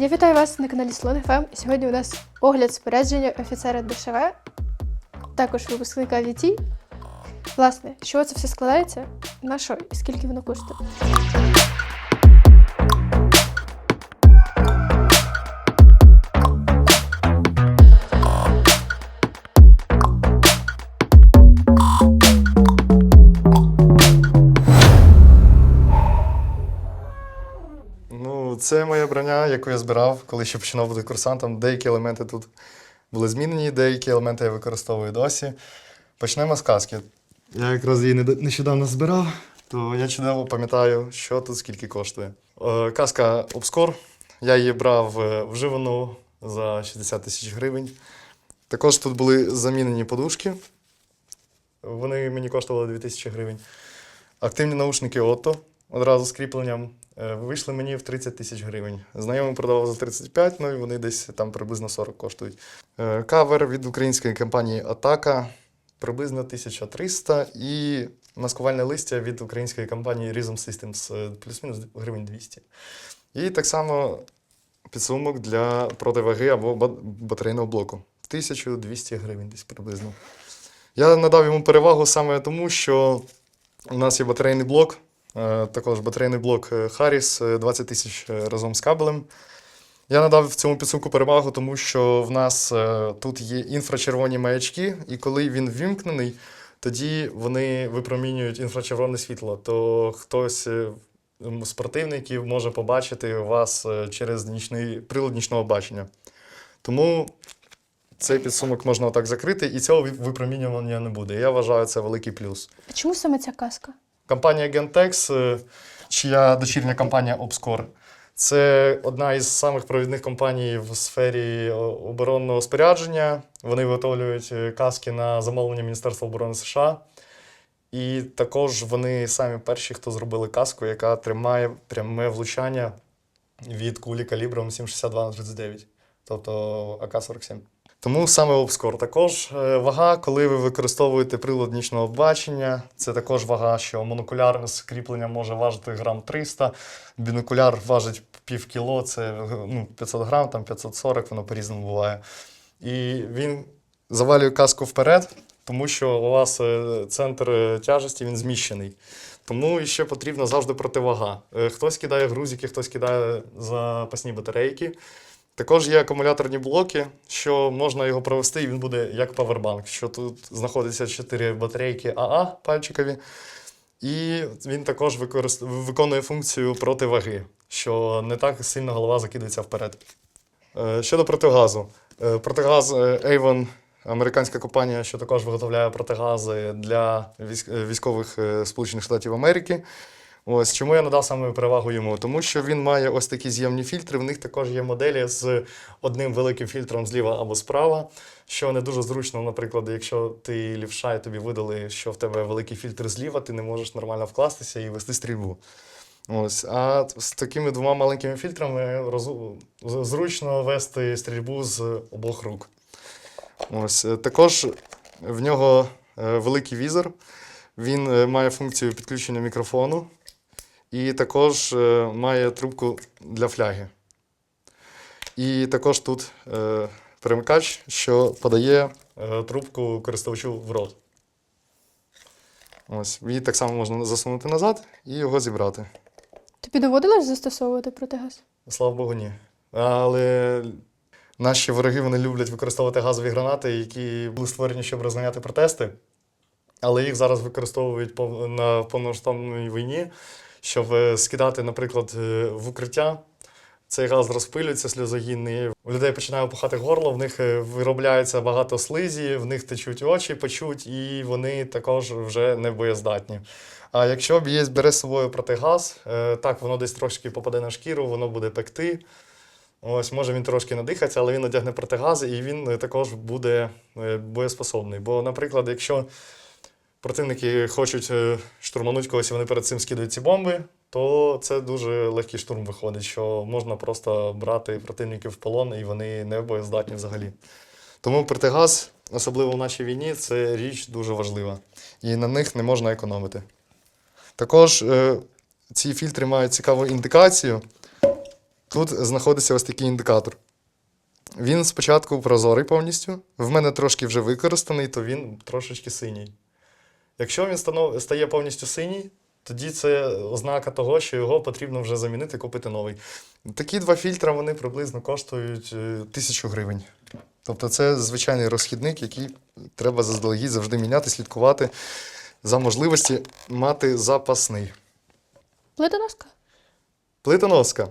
Я вітаю вас на каналі Слон ФМ. Сьогодні у нас огляд спорядження офіцера ДШВ, також випускника ВІТ. Власне, з чого це все складається? На що і скільки воно коштує? Це моя броня, яку я збирав, коли ще починав бути курсантом. Деякі елементи тут були змінені, деякі елементи я використовую досі. Почнемо з каски. Я якраз її нещодавно збирав, то я чудово пам'ятаю, що тут скільки коштує. Е, Каска Obscure. Я її брав е, вживану за 60 тисяч гривень. Також тут були замінені подушки. Вони мені коштували 2000 гривень. Активні наушники Otto одразу з кріпленням. Е, Вийшли мені в 30 тисяч гривень. Знайомий продавав за 35, ну і вони десь там приблизно 40 коштують. Е, Кавер від української компанії Атака приблизно 1300 і маскувальне листя від української компанії Rhythm Systems е, плюс-мінус гривень 200. І так само підсумок для противаги або батарейного блоку. 1200 гривень десь приблизно. Я надав йому перевагу саме тому, що у нас є батарейний блок, також батарейний блок е, Harris е, 20 тисяч е, разом з кабелем. Я надав в цьому підсумку перевагу, тому що в нас е, тут є інфрачервоні маячки, і коли він вімкнений, тоді вони випромінюють інфрачервоне світло. То хтось е, з противників може побачити вас е, через нічний прилад нічного бачення. Тому цей підсумок можна отак закрити, і цього випромінювання не буде. Я вважаю це великий плюс. Чому саме ця каска? Компанія Gentex, е, чия дочірня компанія Obscure, це одна із самих провідних компаній в сфері оборонного спорядження. Вони виготовлюють е, каски на замовлення Міністерства оборони США. І також вони самі перші, хто зробили каску, яка тримає пряме влучання від кулі калібром 7,62 на 39, тобто АК-47. Тому саме обскор. Також е, вага, коли ви використовуєте прилад нічного бачення, це також вага, що монокуляр з кріпленням може важити грам 300, бінокуляр важить пів кіло, це ну, 500 грам, там 540, воно по-різному буває. І він завалює каску вперед, тому що у вас е, центр е, тяжесті він зміщений. Тому ще потрібна завжди противага. Е, Хтось кидає грузики, хтось кидає запасні батарейки. Також є акумуляторні блоки, що можна його провести, і він буде як павербанк. Що тут знаходиться 4 батарейки АА пальчикові, і він також використ... виконує функцію противаги, що не так сильно голова закидується вперед. Е, Щодо протигазу. Е, Протигаз е, Avon, американська компанія, що також виготовляє протигази для військ- військових Сполучених Штатів Америки. Ось чому я надав саме перевагу йому? Тому що він має ось такі з'ємні фільтри. В них також є моделі з одним великим фільтром зліва або справа, що не дуже зручно, наприклад, якщо ти лівша і тобі видали, що в тебе великий фільтр зліва, ти не можеш нормально вкластися і вести стрільбу. Ось. А з такими двома маленькими фільтрами розу- з- зручно вести стрільбу з обох рук. Ось. е, Також в нього е, великий візор. Він е, має функцію підключення мікрофону і також е, має трубку для фляги. І також тут е, перемикач, що подає е, трубку користувачу в рот. Ось. Її так само можна засунути назад і його зібрати. Тобі доводилось застосовувати протигаз? Слава Богу, ні. Але наші вороги вони люблять використовувати газові гранати, які були створені, щоб розганяти протести. Але їх зараз використовують на повномасштабній війні, щоб е, скидати, наприклад, е, в укриття. Цей газ розпилюється сльозогінний. У людей починає опухати горло, в них е, виробляється багато слизі, в них течуть очі, печуть, і вони також вже не боєздатні. А якщо б'єць бере з собою протигаз, так воно десь трошки попаде на шкіру, воно буде пекти. Ось, може він трошки надихається, але він одягне протигази і він також буде боєспособний. Бо, наприклад, якщо противники хочуть е, штурмануть когось, вони перед цим скидують ці бомби, то це дуже легкий штурм виходить, що можна просто брати противників в полон, і вони не боєздатні взагалі. Тому протигаз, особливо в нашій війні, це річ дуже важлива. І на них не можна економити. Також е, ці фільтри мають цікаву індикацію. тут знаходиться ось такий індикатор. Він спочатку прозорий повністю. В мене трошки вже використаний, то він трошечки синій. Якщо він станов- стає повністю синій, тоді це ознака того, що його потрібно вже замінити, купити новий. Такі два фільтри вони приблизно коштують е, тисячу гривень. Тобто це звичайний розхідник, який треба заздалегідь завжди міняти, слідкувати за можливості мати запасний. Плитоноска? Плитоноска.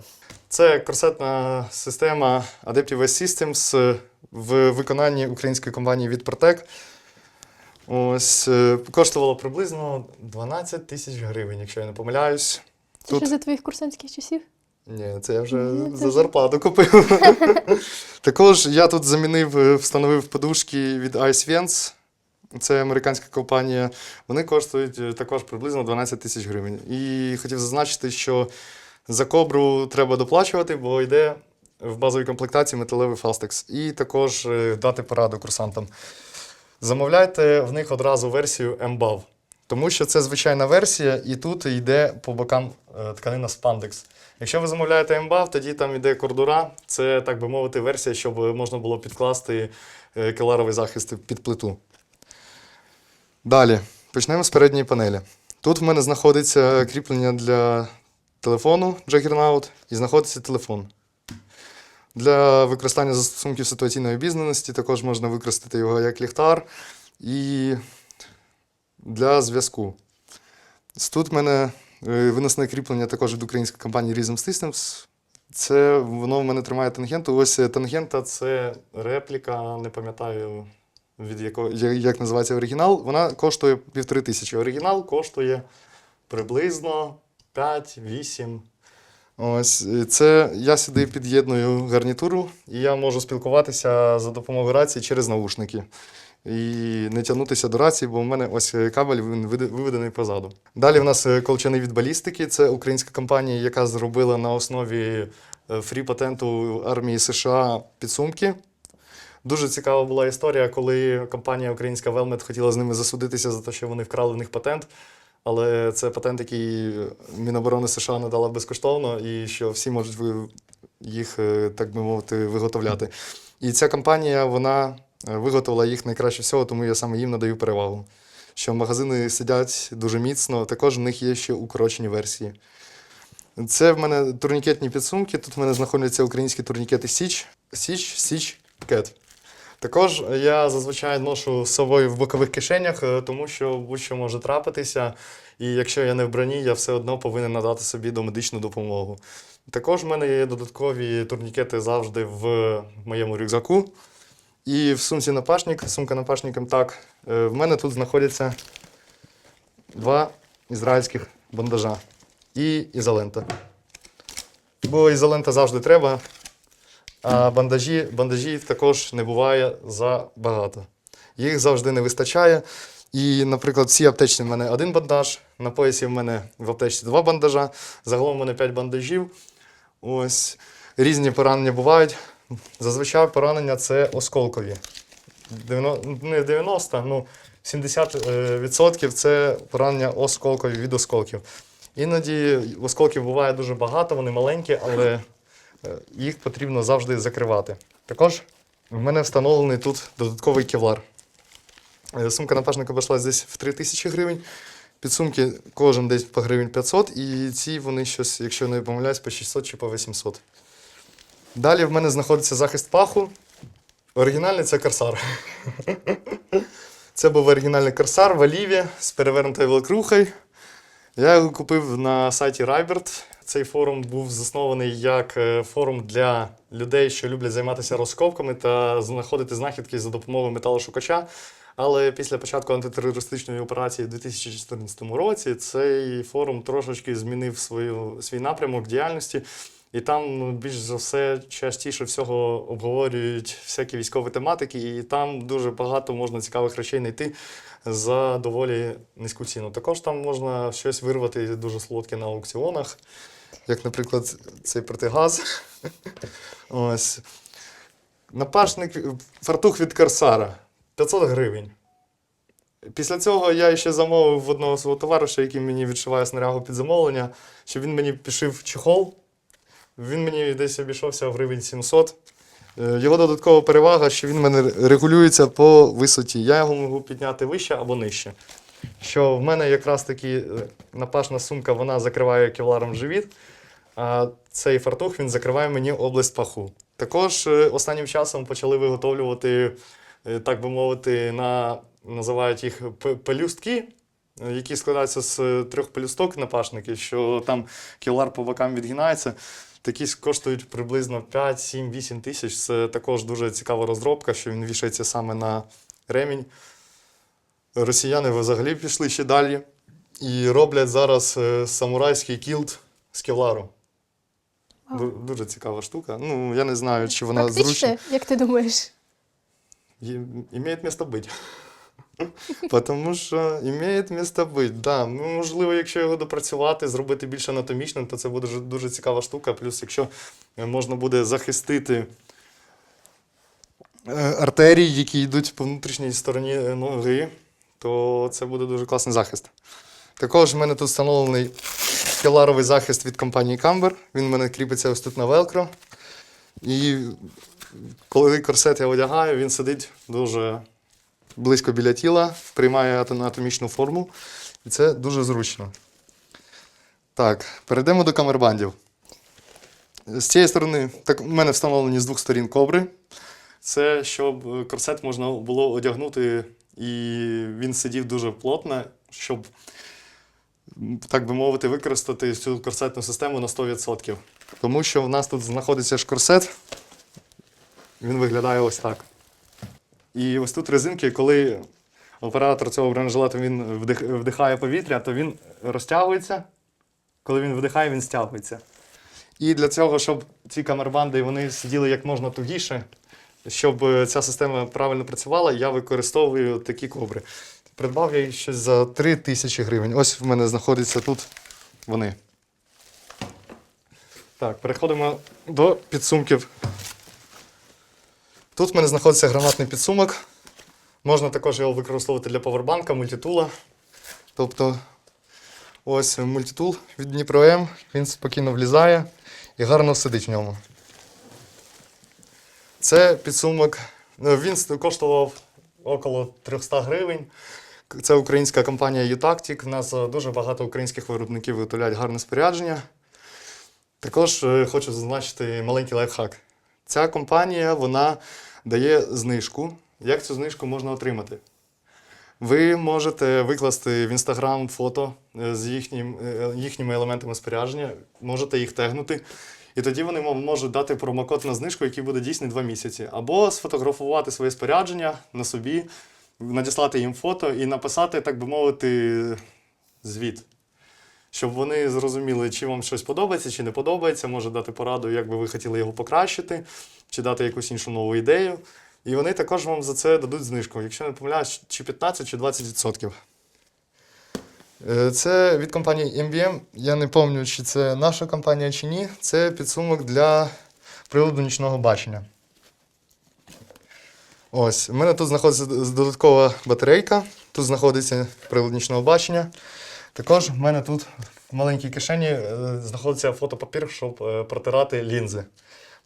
Це корсетна система Adaptive Systems в виконанні української компанії Відпротек. Ось е, коштувало приблизно 12 тисяч гривень, якщо я не помиляюсь. Це Тут- ще за твоїх курсантських часів? Ні, це я вже Ні, це за вже- зарплату купив. Також я тут замінив, е, встановив подушки від Ice Vents. Це американська компанія. Вони коштують е, також приблизно 12 тисяч гривень. І хотів зазначити, що за кобру треба доплачувати, бо йде в базовій комплектації металевий фастекс. І також е, дати пораду курсантам. Замовляйте в них одразу версію MBAV, тому що це звичайна версія, і тут йде по бокам е, тканина спандекс. Якщо ви замовляєте MBAV, тоді там йде кордура, це, так би мовити, версія, щоб можна було підкласти е, келаровий захист під плиту. Далі, почнемо з передньої панелі. Тут в мене знаходиться кріплення для телефону Juggernaut і знаходиться телефон. Для використання застосунків ситуаційної обізнаності також можна використати його як ліхтар і для зв'язку. Тут в мене е, виносне кріплення також від української компанії Rhythm Systems. Це воно в мене тримає тангенту. Ось е, тангента це репліка, не пам'ятаю від якого, як називається оригінал. Вона коштує півтори тисячі. Оригінал коштує приблизно 5-8. Ось це я сюди під'єдную гарнітуру, і я можу спілкуватися за допомогою рації через наушники. І не тягнутися до рації, бо в мене ось кабель він виведений позаду. Далі в нас е, колчани від балістики. Це українська компанія, яка зробила на основі е, фрі-патенту армії США підсумки. Дуже цікава була історія, коли компанія українська Велмет хотіла з ними засудитися за те, що вони вкрали в них патент. Але це патент, який Міноборони США надала безкоштовно, і що всі можуть їх, е, так би мовити, виготовляти. І ця компанія вона е, виготовила їх найкраще всього, тому я саме їм надаю перевагу. Що магазини сидять дуже міцно, також в них є ще укорочені версії. Це в мене турнікетні підсумки. Тут в мене знаходяться українські турнікети Січ, Січ, Січ, Кет. Також я зазвичай ношу з собою в бокових кишенях, е, тому що будь-що може трапитися. І якщо я не в броні, я все одно повинен надати собі домедичну допомогу. Також в мене є додаткові турнікети завжди в моєму рюкзаку. І в сумці напашник, сумка напашником так. е, В мене тут знаходяться два ізраїльських бандажа і ізолента. Бо ізолента завжди треба, а бандажі, бандажів також не буває забагато. Їх завжди не вистачає. І, наприклад, всі аптечні в мене один бандаж, на поясі в мене в аптечці два бандажа, загалом в мене 5 бандажів. Ось різні поранення бувають. Зазвичай поранення це осколкові. 90, не 90, ну 70% це поранення осколкові від осколків. Іноді осколків буває дуже багато, вони маленькі, але е, їх потрібно завжди закривати. Також в мене встановлений тут додатковий кевлар. Е, Сумка напашника обійшлась десь в 3 тисячі гривень. Підсумки кожен десь по гривень 500, і ці вони щось, якщо не помиляюсь, по 600 чи по 800. Далі в мене знаходиться захист паху. Оригінальний це корсар. Це був оригінальний корсар в Оліві з перевернутою велкрухою. Я його купив на сайті Райберт. Цей форум був заснований як е, форум для людей, що люблять займатися розкопками та знаходити знахідки за допомогою металошукача. Але після початку антитерористичної операції у 2014 році цей форум трошечки змінив свою, свій напрямок діяльності. І там ну, більш за все частіше всього обговорюють всякі військові тематики, і там дуже багато можна цікавих речей знайти за доволі низьку ціну. Також там можна щось вирвати дуже солодке на аукціонах, як, наприклад, цей протигаз. Ось. Напашник, фартух від Корсара 500 гривень. Після цього я ще замовив в одного свого товариша, який мені відшиває снарягу під замовлення, щоб він мені пішив чехол Він мені десь обійшовся в гривень 700. Е, Його додаткова перевага, що він в мене регулюється по висоті. Я його можу підняти вище або нижче. Що в мене якраз таки е, напашна сумка вона закриває кевларом живіт, а цей фартух він закриває мені область паху. Також е, останнім часом почали виготовлювати, так би мовити, на, називають їх пелюстки, які складаються з трьох пелюсток напашників, що там кевлар по бокам відгинається. Такі коштують приблизно 5, 7, 8 тисяч. Це також дуже цікава розробка, що він вішається саме на ремінь. Росіяни взагалі пішли ще далі і роблять зараз е, самурайський кілт з кевлару. Дуже цікава штука. Ну, я не знаю, чи вона Практично, зручна. як ти думаєш? Имеет место быть. Тому що імеє місце бути. Да. Ну, можливо, якщо його допрацювати, зробити більш анатомічним, то це буде дуже, цікава штука. Плюс, якщо е, можна буде захистити е, артерії, які йдуть по внутрішній стороні е, ноги, то це буде дуже класний захист. Також в мене тут встановлений келаровий захист від компанії Camber. Він в мене кріпиться ось тут на велкро. І коли корсет я одягаю, він сидить дуже близько біля тіла, приймає ато- анатомічну форму, і це дуже зручно. Так, перейдемо до камербандів. З цієї сторони, так, у мене встановлені з двох сторін кобри. Це щоб е, корсет можна було одягнути, і він сидів дуже плотно, щоб, так би мовити, використати цю корсетну систему на 100%. Тому що в нас тут знаходиться ж корсет, він виглядає ось так. І ось тут резинки, коли оператор цього бронежилету він вдихає повітря, то він розтягується. Коли він вдихає, він стягується. І для цього, щоб ці камербанди вони сиділи як можна тугіше, щоб е, ця система правильно працювала, я використовую такі кобри. Придбав я їх щось за 3 тисячі гривень. Ось в мене знаходяться тут вони. Так, переходимо до підсумків. Тут в мене знаходиться гранатний підсумок. Можна також його використовувати для павербанка, мультитула. Тобто, ось мультитул від Дніпро М, він спокійно влізає і гарно сидить в ньому. Це підсумок. ну, Він коштував около 300 гривень. Це українська компанія U-Tactic. У нас е, дуже багато українських виробників виготовляють гарне спорядження. Також е, хочу зазначити маленький лайфхак. Ця компанія вона дає знижку. Як цю знижку можна отримати? Ви можете викласти в інстаграм фото е, з їхнім, е, їхніми елементами спорядження, можете їх тегнути, і тоді вони можуть дати промокод на знижку, який буде дійсний 2 місяці. Або сфотографувати своє спорядження на собі, надіслати їм фото і написати, так би мовити, звіт. Щоб вони зрозуміли, чи вам щось подобається, чи не подобається, може дати пораду, як би ви хотіли його покращити, чи дати якусь іншу нову ідею. І вони також вам за це дадуть знижку. Якщо не помиляюсь, чи 15, чи 20%. Е, Це від компанії MBM. Я не пам'ятаю, чи це наша компанія, чи ні. Це підсумок для приладу нічного бачення. Ось, у мене тут знаходиться додаткова батарейка, тут знаходиться прилад нічного бачення. Також в мене тут в маленькій кишені е, знаходиться фотопапір, щоб е, протирати лінзи.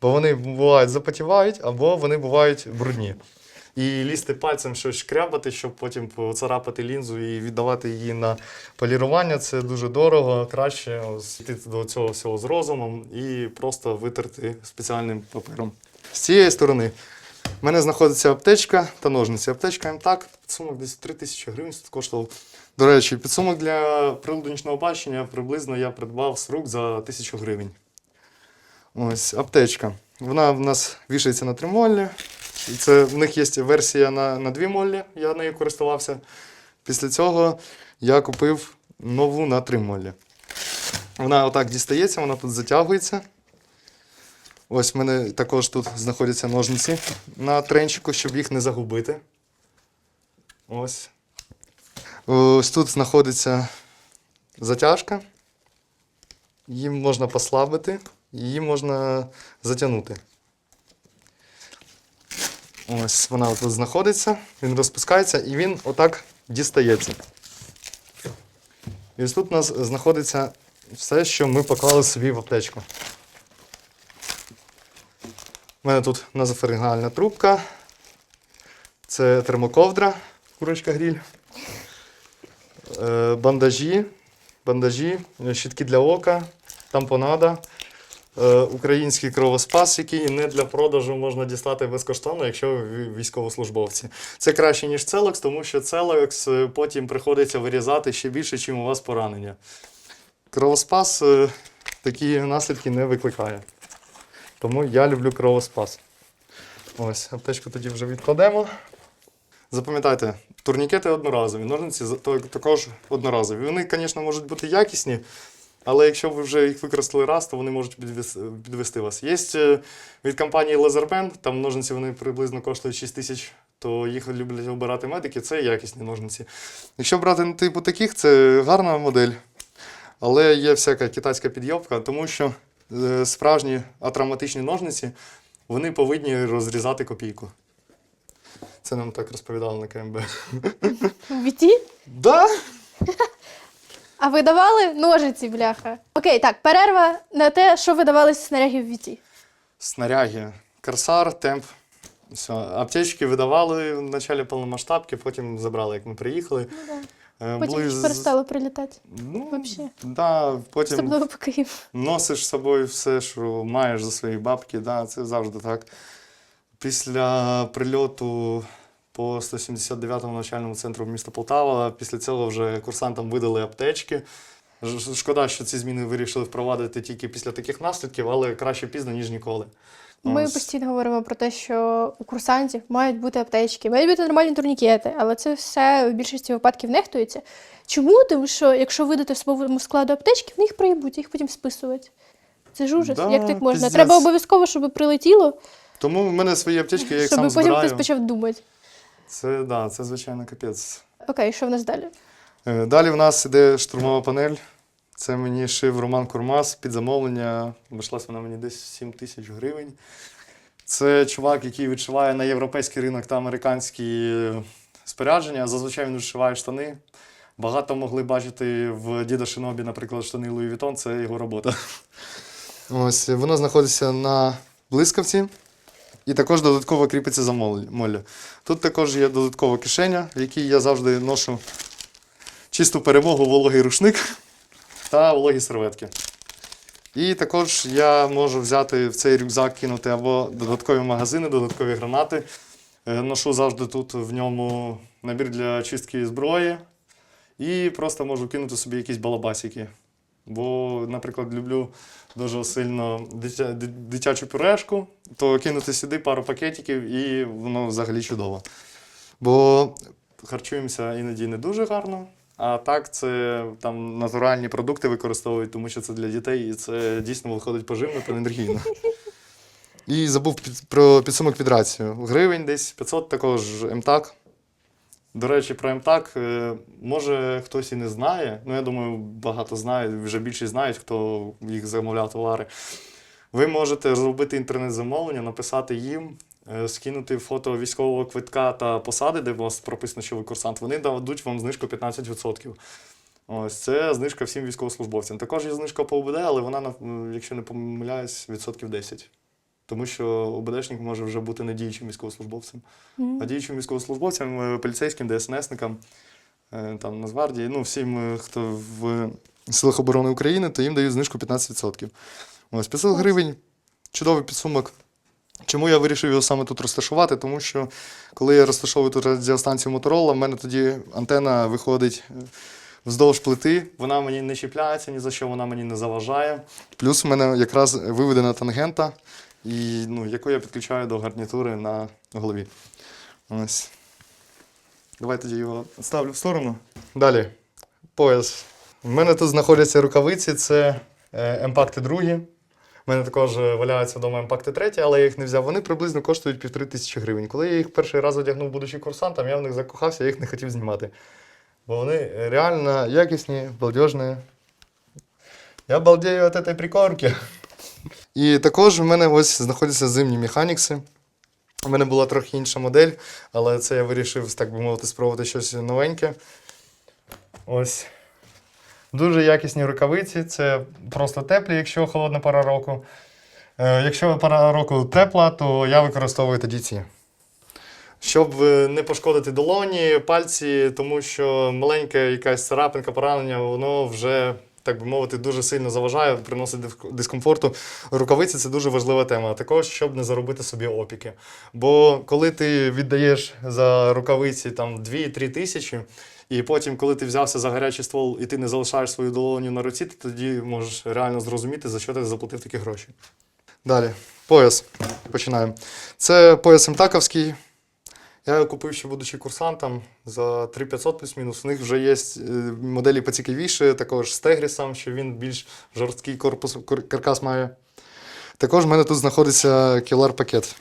Бо вони бувають запотівають, або вони бувають брудні. І лізти пальцем щось шкрябати, щоб потім поцарапати лінзу і віддавати її на полірування, це дуже дорого. Краще йти до цього всього з розумом і просто витерти спеціальним папером. З цієї сторони в мене знаходиться аптечка та ножниці. Аптечка МТАК, підсумок десь 3 тисячі гривень коштував. До речі, підсумок для приладу бачення приблизно я придбав з рук за тисячу гривень. Ось аптечка. Вона в нас вішається на три моллі. Це, в них є версія на, на дві моллі, я нею користувався. Після цього я купив нову на три моллі. Вона отак дістається, вона тут затягується. Ось в мене також тут знаходяться ножниці на тренчику, щоб їх не загубити. Ось. Ось тут знаходиться затяжка. Її можна послабити, її можна затягнути. Ось вона тут знаходиться, він розпускається і він отак дістається. І ось тут у нас знаходиться все, що ми поклали собі в аптечку. У мене тут назофарингальна трубка. Це термоковдра, курочка гріль. Е, бандажі, бандажі, е, щітки для ока, тампонада. Е, Український кровоспас, який не для продажу можна дістати безкоштовно, якщо ви військовослужбовці. Це краще, ніж Целекс, тому що Целекс е, потім приходиться вирізати ще більше, ніж у вас поранення. Кровоспас такі наслідки не викликає. Тому я люблю кровоспас. Ось, аптечку тоді вже відкладемо. Запам'ятайте, турнікети одноразові, ножниці також одноразові. Вони, звісно, можуть бути якісні, але якщо ви вже їх використали раз, то вони можуть підвес- підвести вас. Є е, від компанії Laserband, там ножниці вони приблизно коштують 6 тисяч, то їх люблять обирати медики, це якісні ножниці. Якщо брати типу таких, це гарна модель. Але є всяка китайська підйобка, тому що е, справжні атравматичні ножниці вони повинні розрізати копійку. Це нам так розповідали на КМБ. В ВІТі? Да? А ви давали ножиці, бляха? Окей, так, перерва на те, що видавали з снарягів в ВІТі. Снаряги. Корсар, темп. Все. Аптечки видавали в початку повномасштабки, потім забрали, як ми приїхали. Е, Потім були ж з- перестало прилітати. Ну, Вообще. да, потім Особливо по Києву. носиш з собою все, що маєш за свої бабки, да, це завжди так. Після прильоту по 179-му навчальному центру міста Полтава, після цього вже курсантам видали аптечки. Шкода, що ці зміни вирішили впровадити тільки після таких наслідків, але краще пізно, ніж ніколи. Ми Ось. постійно говоримо про те, що у курсантів мають бути аптечки, мають бути нормальні турнікети, але це все в більшості випадків нехтується. Чому? Тому що якщо видати особовому складу аптечки, вони їх проїбуть, їх потім списувати. Це ж ужас. Да, Як так можна? пиздец. Треба обов'язково, щоб прилетіло, Тому в мене свої аптечки, я їх щоб сам потім збираю. хтось почав думати. Це, да, це звичайно капець. Окей, що в нас далі? Е, Далі в нас іде штурмова панель. Це мені шив Роман Курмас під замовлення. Обійшлась вона мені десь 7 тисяч гривень. Це чувак, який відшиває на європейський ринок та американські е, спорядження. Зазвичай він відшиває штани. Багато могли бачити в Діда Шинобі, наприклад, штани Луї Вітон, це його робота. Ось, воно знаходиться на блискавці. І також додатково кріпиться за моллю. Тут також є додаткова кишеня, в якій я завжди ношу чисту перемогу вологий рушник та вологі серветки. І також я можу взяти в цей рюкзак, кинути або додаткові магазини, додаткові гранати. Е, Ношу завжди тут в ньому набір для чистки зброї. І просто можу кинути собі якісь балабасики. Бо, наприклад, люблю дуже сильно дитя, дитячу пюрешку, то кинути сюди пару пакетиків і воно взагалі чудово. Бо харчуємося іноді не дуже гарно. А так, це там натуральні продукти використовують, тому що це для дітей, і це дійсно виходить поживно та енергійно. І забув під, про підсумок під рацію. Гривень десь 500 також МТАК. До речі, про МТАК, е, може хтось і не знає. Ну, я думаю, багато знають, вже більшість знають, хто їх замовляв товари. Ви можете зробити інтернет-замовлення, написати їм, е, скинути фото військового квитка та посади, де у вас прописано, що ви курсант. Вони дадуть вам знижку 15%. Ось це знижка всім військовослужбовцям. Також є знижка по ОБД, але вона, якщо не помиляюсь, відсотків 10. Тому що ОБДшник може вже бути недіючим військовослужбовцем. А діючим військовослужбовцям, поліцейським, ДСНСникам, е, там, Нацгвардії, ну, всім, е, хто в Силах оборони України, то їм дають знижку 15%. Ось 500 гривень, чудовий підсумок. Чому я вирішив його саме тут розташувати? Тому що коли я розташовую тут радіостанцію Моторола, в мене тоді антена виходить е, вздовж плити, вона мені не чіпляється ні за що, вона мені не заважає. Плюс у мене якраз виведена тангента, і, ну, яку я підключаю до гарнітури на голові. Ось. Давай тоді його ставлю в сторону. Далі. Пояс. У мене тут знаходяться рукавиці, це емпакти другі. У мене також е, валяються вдома емпакти треті, але я їх не взяв. Вони приблизно коштують півтори тисячі гривень. Коли я їх перший раз одягнув, будучи курсантом, я в них закохався, я їх не хотів знімати. Бо вони реально якісні, балдежні. Я балдею від цієї прикормки. І також в мене ось знаходяться зимні механікси. У мене була трохи інша модель, але це я вирішив, так би мовити, спробувати щось новеньке. Ось. Дуже якісні рукавиці, це просто теплі, якщо холодна пора року. Е, Якщо пора року тепла, то я використовую тоді ці. Щоб е, не пошкодити долоні, пальці, тому що маленьке якась царапинка, поранення, воно вже, так би мовити, дуже сильно заважає, приносить дискомфорту. Рукавиці це дуже важлива тема. Також, щоб не заробити собі опіки. Бо коли ти віддаєш за рукавиці там 2-3 тисячі, і потім, коли ти взявся за гарячий ствол і ти не залишаєш свою долоню на руці, ти тоді можеш реально зрозуміти, за що ти заплатив такі гроші. Далі, пояс. Починаємо. Це пояс МТАКовський. Я купив ще будучи курсантом за 3500 плюс-мінус. У них вже є е, моделі поцікавіші, також з Тегрісом, що він більш жорсткий корпус, каркас має. Також в мене тут знаходиться Kevlar пакет.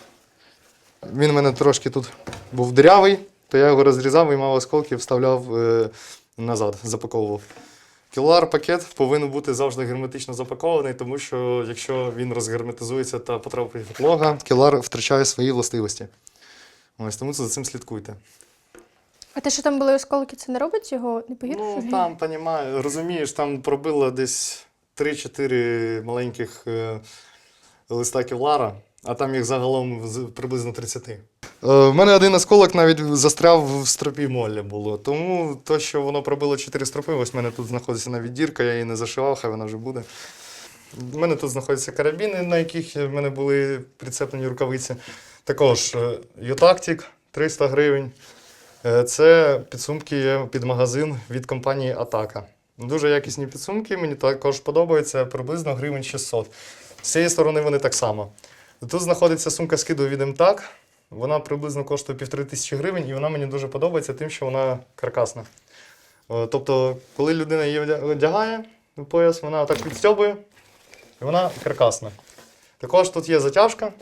Він у мене трошки тут був дирявий, то я його розрізав, виймав осколки, вставляв е, назад, запаковував. Кілар пакет повинен бути завжди герметично запакований, тому що якщо він розгерметизується та потрапить волога, кілар втрачає свої властивості. Ось тому за цим слідкуйте. А те, що там були осколки, це не робить його не погіршує? Ну там, понімаю, розумієш, там пробило десь 3-4 маленьких е, листа кевлара, а там їх загалом приблизно 30. Е, в мене один осколок навіть застряв в стропі молля було. Тому то, що воно пробило 4 стропи, ось в мене тут знаходиться навіть дірка, я її не зашивав, хай вона вже буде. У мене тут знаходяться карабіни, на яких в мене були прицеплені рукавиці. Також е, Ютактик 300 гривень. Е, Це підсумки під магазин від компанії Атака. Дуже якісні підсумки, мені також подобаються приблизно гривень 600. З цієї сторони вони так само. Тут знаходиться сумка скиду від МТАК. Вона приблизно коштує півтори тисячі гривень, і вона мені дуже подобається тим, що вона каркасна. Е, Тобто, коли людина її одягає в пояс, вона так підстьобує, і вона каркасна. Також тут є затяжка.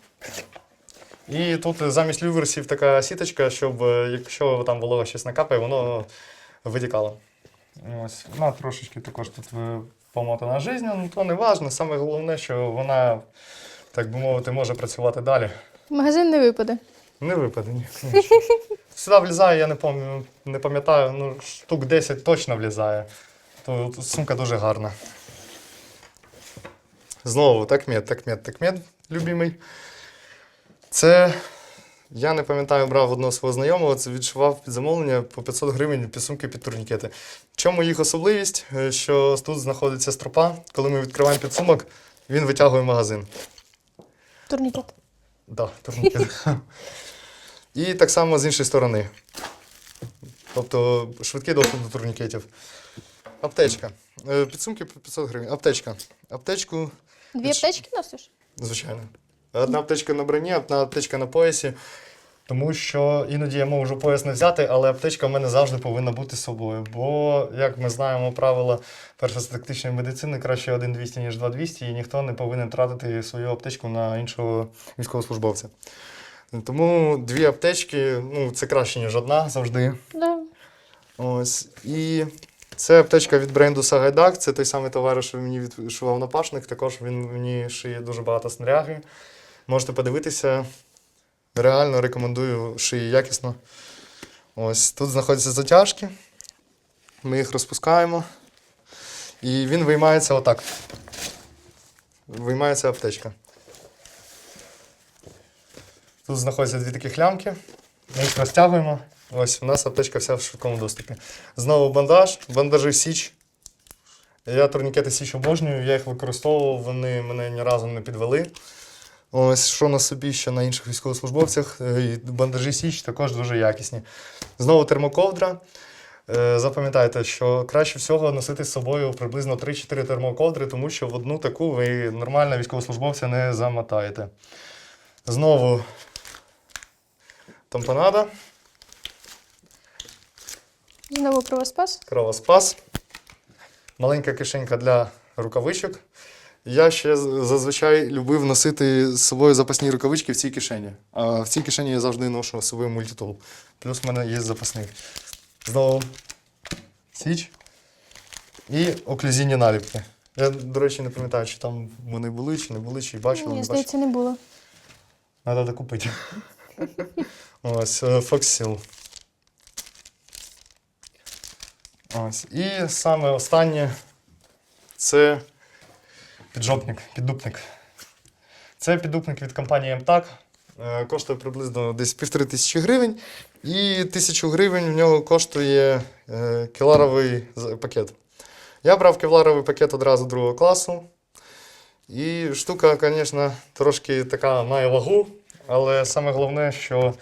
І тут замість люверсів така сіточка, щоб е, якщо там волога щось накапає, воно витікало. Ось, вона трошечки також тут е, помотана жизнь, ну то не важливо. Саме головне, що вона, так би мовити, може працювати далі. Магазин не випаде. Не випаде, ні. ні. Сюди влізає, я не пам'ятаю, не пам'ятаю, ну штук 10 точно влізає. То сумка дуже гарна. Знову такмет, такмет, такмет, любимий. Це я не пам'ятаю, брав одного свого знайомого, це відшивав під замовлення по 500 гривень підсумки під турнікети. В чому їх особливість? Е, Що тут знаходиться стропа. Коли ми відкриваємо підсумок, він витягує магазин. Турнікет. Да, турнікет. І так само з іншої сторони. Тобто швидкий доступ до турнікетів. Аптечка. Е, Підсумки по 500 гривень. Аптечка. Аптечку, Дві аптечки носиш? звичайно. Одна аптечка на броні, одна аптечка на поясі. Тому що іноді я можу пояс не взяти, але аптечка в мене завжди повинна бути з собою. Бо, як ми знаємо, правила першотактичної медицини краще 1-200, ніж 2-200, і ніхто не повинен тратити свою аптечку на іншого військовослужбовця. Тому дві аптечки, ну, це краще, ніж одна завжди. Да. Ось. І це аптечка від бренду Сагайдак. Це той самий товариш, що мені відшивав напашник. Також він мені шиє дуже багато снаряги. Можете подивитися. Реально рекомендую шиє якісно. Ось тут знаходяться затяжки. Ми їх розпускаємо. І він виймається отак. Виймається аптечка. Тут знаходяться дві такі лямки. Ми їх розтягуємо. Ось у нас аптечка вся в швидкому доступі. Знову бандаж, бандажі Січ. Я турнікети Січ обожнюю, я їх використовував, вони мене ні разу не підвели. Ось що на собі, що на інших військовослужбовцях. Е, і Бандажі Січ також дуже якісні. Знову термоковдра. Е, Запам'ятайте, що краще всього носити з собою приблизно 3-4 термоковдри, тому що в одну таку ви нормально військовослужбовця не замотаєте. Знову тампонада. Знову кровоспас. Кровоспас. Маленька кишенька для рукавичок. Я ще зазвичай любив носити з собою запасні рукавички в цій кишені. А в цій кишені я завжди ношу з собою мультитул. Плюс в мене є запасний. Знову січ і оклюзійні наліпки. Я, до речі, не пам'ятаю, чи там вони були, чи не були, чи бачили, Ні, не бачили. здається, не було. Надо докупити. Ось, е, Fox Seal. Ось. І саме останнє це піджопник, піддупник. Це піддупник від компанії МТАК. Е, Коштує приблизно десь півтори тисячі гривень. І тисячу гривень в нього коштує е, кевларовий пакет. Я брав кевларовий пакет одразу другого класу. І штука, звісно, трошки така має вагу, але саме головне, що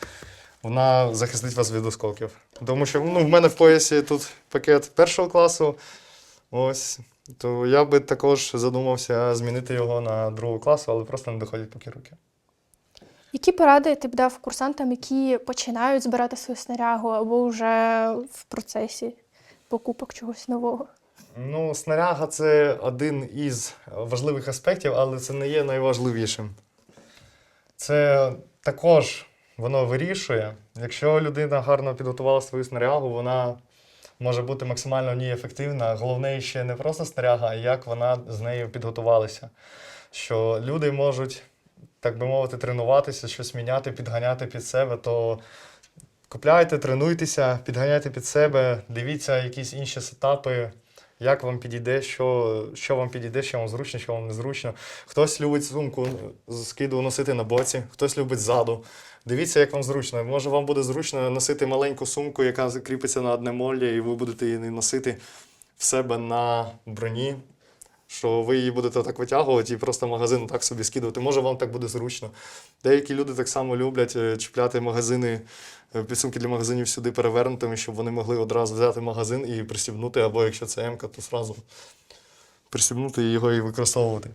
вона захистить вас від осколків. Тому що ну, в мене в поясі тут пакет першого класу. Ось. То я би також задумався змінити його на другого класу, але просто не доходять поки руки. Які поради ти б дав курсантам, які починають збирати свою снарягу або вже в процесі покупок чогось нового? Ну, снаряга це один із важливих аспектів, але це не є найважливішим. Це також воно вирішує. Якщо людина гарно підготувала свою снарягу, вона може бути максимально в ній ефективна. Головне ще не просто снаряга, а як вона з нею підготувалася. Що люди можуть, так би мовити, тренуватися, щось міняти, підганяти під себе, то купляйте, тренуйтеся, підганяйте під себе, дивіться якісь інші сетапи як вам підійде, що, що вам підійде, що вам зручно, що вам незручно. Хтось любить сумку скиду носити на боці, хтось любить ззаду. Дивіться, як вам зручно. Може, вам буде зручно носити маленьку сумку, яка кріпиться на одне молля, і ви будете її носити в себе на броні. Що ви її будете так витягувати і просто магазин так собі скидувати. Може, вам так буде зручно. Деякі люди так само люблять е, чіпляти магазини, е, підсумки для магазинів сюди перевернутими, щоб вони могли одразу взяти магазин і пристібнути, або якщо це М-ка, то одразу пристібнути його і використовувати.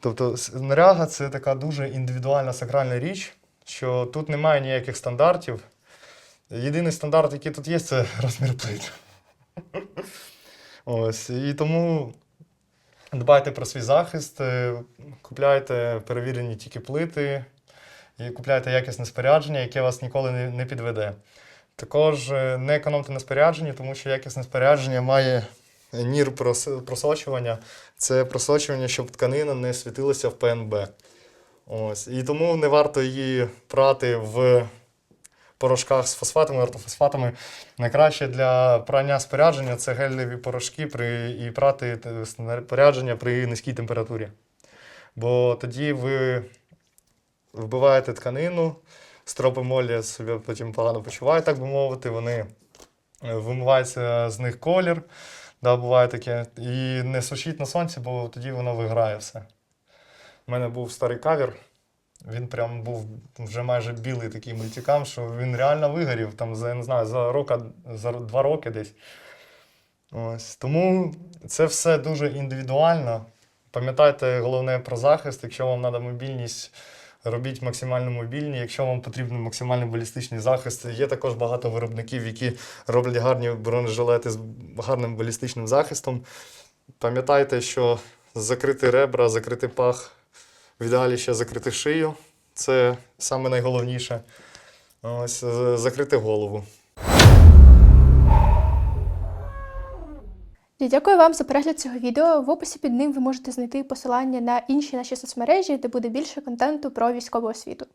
Тобто снаряга це така дуже індивідуальна сакральна річ, що тут немає ніяких стандартів. Єдиний стандарт, який тут є, це розмір плит. Ось. І тому дбайте про свій захист, е, купляйте перевірені тільки плити, і купляйте якісне спорядження, яке вас ніколи не, підведе. Також е, не економте на спорядженні, тому що якісне спорядження має нір просочування. Це просочування, щоб тканина не світилася в ПНБ. Ось. І тому не варто її прати в порошках з фосфатами, ортофосфатами. Найкраще для прання спорядження це гелеві порошки при, і прати те- спорядження при низькій температурі. Бо тоді ви вбиваєте тканину, стропи молі собі потім погано почувають, так би мовити. Вони е, вимивається з них колір. Да, буває таке. І не сушіть на сонці, бо тоді воно виграє все. У мене був старий кавір. Він прям був вже майже білий такий мультикам, що він реально вигорів там за, не знаю, за, рока, за два роки десь. Ось. Тому це все дуже індивідуально. Пам'ятайте головне про захист. Якщо вам треба мобільність, робіть максимально мобільні. Якщо вам потрібен максимальний балістичний захист, є також багато виробників, які роблять гарні бронежилети з гарним балістичним захистом. Пам'ятайте, що закрити ребра, закрити пах, в ідеалі ще закрити шию. Це саме найголовніше. Ось, закрити голову. Дякую вам за перегляд цього відео. В описі під ним ви можете знайти посилання на інші наші соцмережі, де буде більше контенту про військову освіту.